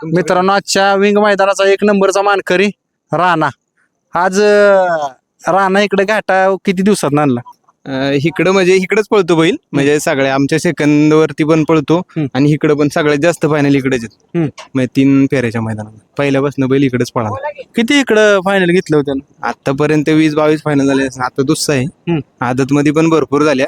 मित्रांनो आजच्या विंग मैदानाचा एक नंबरचा मानकरी राणा आज अं, राणा इकडे घाटा किती दिवसात आणला अं, इकडं म्हणजे इकडंच पळतो बैल म्हणजे सगळ्या आमच्या सेकंद वरती पण पळतो हम्म. आणि इकडं पण सगळ्यात जास्त फायनल इकडेच आहेत. हम्म. म्हणजे तीन फेऱ्याच्या मैदानात पहिल्यापासून बैल इकडेच पळाला किती इकडं फायनल घेतलं होतं आतापर्यंत वीस बावीस फायनल झाले. आता दुसरा हम्म. आहे आदत मध्ये पण भरपूर झाल्या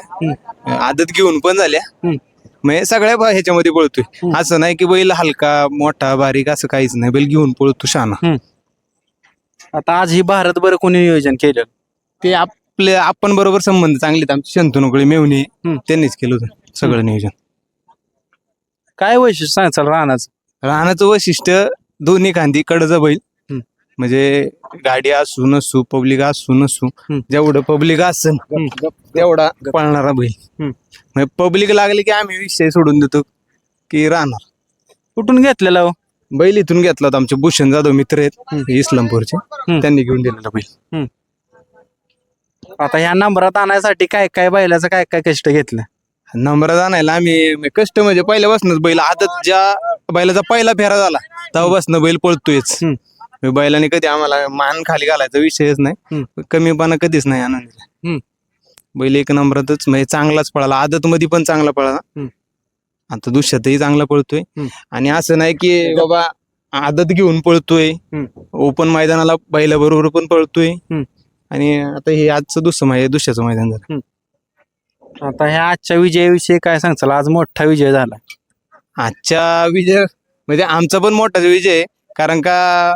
आदत घेऊन पण झाल्या हम्म. म्हणजे सगळ्या बा- ह्याच्यामध्ये पळतोय. असं नाही की बैल हलका मोठा बारीक असं काहीच नाही. बैल घेऊन पळतो शाना आता आज ही भारत बरं कोणी नियोजन केलं? ते आपले आपण बरोबर संबंध चांगले आहेत. आमचे शंतनुकळे मेवणे हम्म. त्यांनीच केलं होतं सगळं नियोजन. काय वैशिष्ट्य सांगचाल राणाचं राहण्याचं वैशिष्ट्य दोन्ही खांदी कडचं बैल. म्हणजे गाडी असू नसू पब्लिक असू नसू. जेवढं पब्लिक असन तेवढा पळणारा बैल. म्हणजे पब्लिक लागली की आम्ही विषय सोडून देतो की राहणार. कुठून घेतलेला हो? बैल इथून घेतला होता आमचे भूषण जाधव मित्र आहेत इस्लामपूरचे. त्यांनी घेऊन दिलेला बैल. आता ह्या नंबरात आणायसाठी काय काय बैलाचं काय काय कष्ट घेतलं? नंबरात आणायला आम्ही कष्ट म्हणजे पहिल्यापासूनच बैल आदत ज्या बैलाचा पहिला फेरा झाला तेव्हापासून बैल पळतोयच. म्हणजे बैलाने कधी आम्हाला मान खाली घालायचा विषयच नाही. कमीपणा कधीच नाही हम्म. आनंद बैल एक नंबरातच म्हणजे चांगलाच पळाला. आदत मध्ये पण चांगला पळाला. आता दुसऱ्यातही चांगला पळतोय. आणि असं नाही की बाबा आदत घेऊन पळतोय. ओपन मैदानाला बैलाबरोबर पण पळतोय. आणि आता हे आजचं दुसरं मै दुसऱ्याचं मैदान झालं. आता ह्या आजच्या विजयाविषयी काय सांगचाल आज मोठा विजय झाला. आजच्या विजय म्हणजे आमचा पण मोठाच विजय आहे. कारण का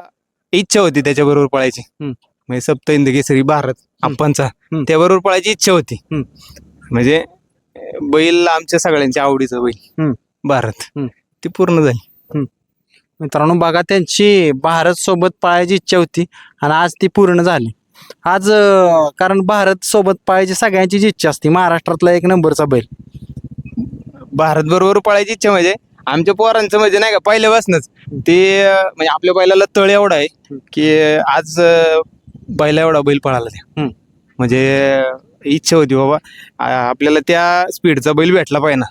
इच्छा होती त्याच्या बरोबर पळायची. हम्म. म्हणजे सप्त केसरी भारत आपणचा. हम्म. त्याबरोबर पळायची इच्छा होती. हम्म. म्हणजे अं, बैल आमच्या सगळ्यांच्या आवडीचं बैल. हम्म. भारत. हम्म. ती पूर्ण झाली. मित्रांनो बघा त्यांची भारत सोबत पळायची इच्छा होती आणि आज ती पूर्ण झाली. आज अं, कारण भारत सोबत पळायची सगळ्यांचीच इच्छा असते. महाराष्ट्रातला एक नंबरचा बैल. भारत बरोबर पळायची इच्छा म्हणजे आमच्या पोरांचं म्हणजे नाही का पहिल्यापासूनच ते अं, म्हणजे आपल्या बैलाला तळ एवढा आहे की आज अं, बैला एवढा बैल पळाला त्या. म्हणजे इच्छा होती बाबा आ- आपल्याला त्या स्पीडचा बैल भेटला पाहिजे ना.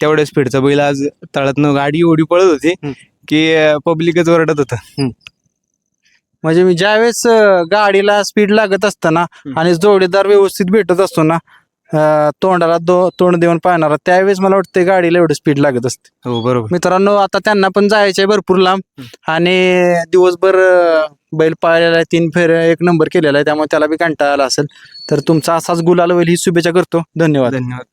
तेवढ्या स्पीडचा बैल आज तळातनं गाडी एवढी पळत होती. की पब्लिकच ओरडत होतं म्हणजे मी ज्यावेळेस अं, गाडीला स्पीड लागत असताना. आणि जोडीदार व्यवस्थित भेटत असतो ना तोंडाला दो तोंड देऊन पाहणारा. त्यावेळेस मला वाटतं गाडीला एवढं स्पीड लागत असते. हो बरोबर. मित्रांनो आता त्यांना पण जायचंय भरपूर लांब. आणि दिवसभर अं, बैल पाळलेला आहे तीन फेर एक नंबर केलेला आहे. त्यामुळे त्याला बी कंटाळा आला असेल. तर तुमचा असाच गुलाल होईल ही शुभेच्छा करतो. धन्यवाद. धन्यवाद.